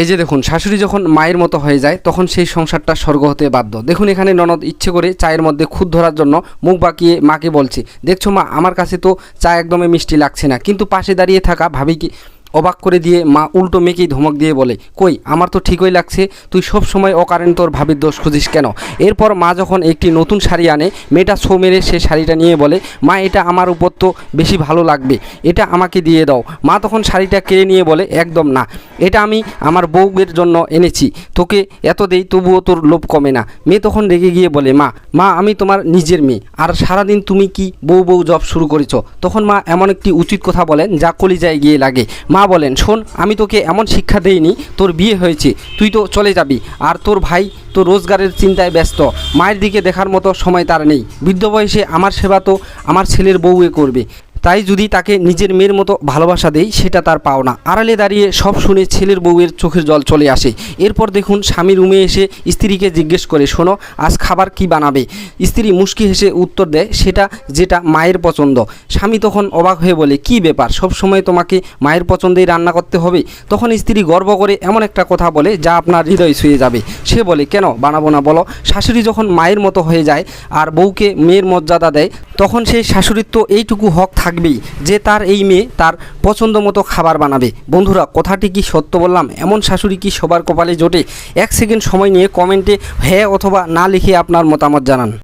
এই যে দেখুন, শাশুড়ি যখন মায়ের মতো হয়ে যায়, তখন সেই সংসারটা স্বর্গ হতে বাধ্য। দেখুন, এখানে ননদ ইচ্ছে করে চায়ের মধ্যে খুদ ধরার জন্য মুখ বাঁকিয়ে মাকে বলছে, দেখছ মা, আমার কাছে তো চা একদমই মিষ্টি লাগছে না, কিন্তু পাশে দাঁড়িয়ে থাকা ভাবিকে অবাক করে দিয়ে মা উল্টো মেকেই ধমক দিয়ে বলে, কই, আমার তো ঠিকই লাগছে, তুই সব সময় অকারণ তোর ভাবির দোষ খুঁজিস কেন? এরপর মা যখন একটি নতুন শাড়ি আনে, মেয়েটা ছো মেরে সে শাড়িটা নিয়ে বলে, মা, এটা আমার উপর তো বেশি ভালো লাগবে, এটা আমাকে দিয়ে দাও। মা তখন শাড়িটা কেড়ে নিয়ে বলে, একদম না, এটা আমি আমার বউয়ের জন্য এনেছি, তোকে এত দেই তবুও তোর লোভ কমে না। মেয়ে তখন রেগে গিয়ে বলে, মা মা, আমি তোমার নিজের মেয়ে, আর সারাদিন তুমি কি বউ বউ জব শুরু করেছ? তখন মা এমন একটি উচিত কথা বলেন, যা কলিজায় গিয়ে লাগে। মা বলেন, শোন, আমি তোকে এমন শিক্ষা দেইনি, তোর বিয়ে হয়েছে, তুই তো চলে যাবি। আর তোর ভাই তো রোজগারের চিন্তায় ব্যস্ত, মায়ের দিকে দেখার মতো সময় তার নেই। বৃদ্ধ বয়সে আমার সেবা তো আমার ছেলের বউয়ে করবে। তাই যদি তাকে নিজের মেয়ের মতো ভালোবাসা দেই, সেটা তার পাওনা। আড়ালে দাঁড়িয়ে সব শুনে ছেলের বউয়ের চোখের জল চলে আসে। এরপর দেখুন স্বামী রুমে এসে স্ত্রীকে জিজ্ঞেস করে, শোনো, আজ খাবার কি বানাবে? স্ত্রী মুশকি হেসে উত্তর দেয়, সেটা যেটা মায়ের পছন্দ। স্বামী তখন অবাক হয়ে বলে, কি ব্যাপার? সব সময় তোমাকে মায়ের পছন্দেই রান্না করতে হবে? তখন স্ত্রী গর্ব করে এমন একটা কথা বলে, যা আপনার হৃদয় ছুঁয়ে যাবে। সে বলে, কেন? বানাবো না, বলো। শাশুড়ি যখন মায়ের মতো হয়ে যায় আর বউকে মেয়ের মর্যাদা দেয়, তখন সেই শাশুড়ির তো এইটুকু হক থাকবেই যে তার এই মেয়ে তার পছন্দ মতো খাবার বানাবে। বন্ধুরা, কথাটি কি সত্য বললাম? এমন শাশুড়ি কি সবার কপালে জোটে? এক সেকেন্ড সময় নিয়ে কমেন্টে হ্যাঁ অথবা না লিখে আপনার মতামত জানান।